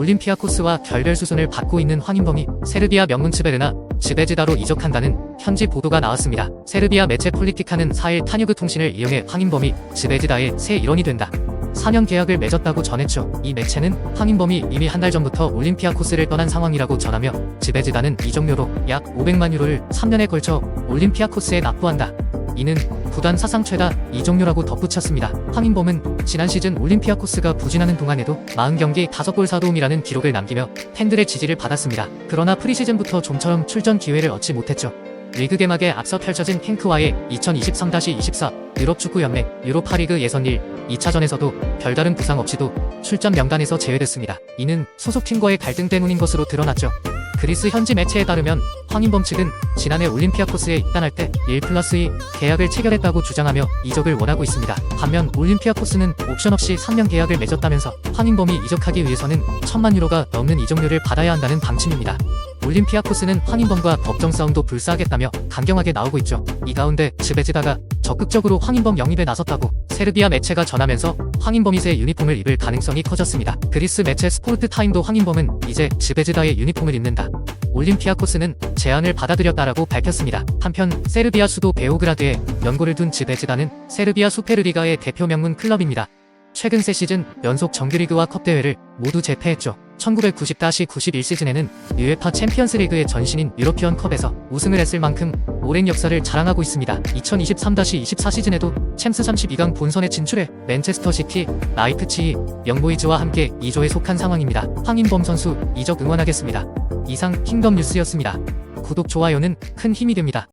올림피아코스와 결별 수순을 받고 있는 황인범이 세르비아 명문 츠베르나 즈베즈다로 이적한다는 현지 보도가 나왔습니다. 세르비아 매체 폴리티카는 4일 타뉴그 통신을 이용해 황인범이 즈베즈다의 새 일원이 된다. 4년 계약을 맺었다고 전했죠. 이 매체는 황인범이 이미 한 달 전부터 올림피아 코스를 떠난 상황이라고 전하며 지베즈다는 이적료로 약 500만 유로를 3년에 걸쳐 올림피아 코스에 납부한다. 이는 구단 사상 최다 이적료라고 덧붙였습니다. 황인범은 지난 시즌 올림피아코스가 부진하는 동안에도 40경기 5골 4도움이라는 기록을 남기며 팬들의 지지를 받았습니다. 그러나 프리시즌부터 좀처럼 출전 기회를 얻지 못했죠. 리그 개막에 앞서 펼쳐진 헨크와의 2023-24 유럽 축구 연맹 유로파리그 예선 1 2차전에서도 별다른 부상 없이도 출전 명단에서 제외됐습니다. 이는 소속팀과의 갈등 때문인 것으로 드러났죠. 그리스 현지 매체에 따르면 황인범 측은 지난해 올림피아코스에 입단할 때 1 플러스 2 계약을 체결했다고 주장하며 이적을 원하고 있습니다. 반면 올림피아코스는 옵션 없이 3년 계약을 맺었다면서 황인범이 이적하기 위해서는 천만 유로가 넘는 이적료를 받아야 한다는 방침입니다. 올림피아코스는 황인범과 법정 싸움도 불사하겠다며 강경하게 나오고 있죠. 이 가운데 즈베즈다가 적극적으로 황인범 영입에 나섰다고 세르비아 매체가 전하면서 황인범이 새 유니폼을 입을 가능성이 커졌습니다. 그리스 매체 스포르트 타임도 황인범은 이제 즈베즈다의 유니폼을 입는다. 올림피아코스는 제안을 받아들였다라고 밝혔습니다. 한편 세르비아 수도 베오그라드에 연고를 둔 즈베즈다는 세르비아 수페르리가의 대표 명문 클럽입니다. 최근 세 시즌 연속 정규리그와 컵 대회를 모두 제패했죠. 1990-91 시즌에는 유에파 챔피언스 리그의 전신인 유로피언 컵에서 우승을 했을 만큼 오랜 역사를 자랑하고 있습니다. 2023-24 시즌에도 챔스 32강 본선에 진출해 맨체스터 시티, 라이프치히, 영보이즈와 함께 2조에 속한 상황입니다. 황인범 선수 이적 응원하겠습니다. 이상 킹덤 뉴스였습니다. 구독, 좋아요는 큰 힘이 됩니다.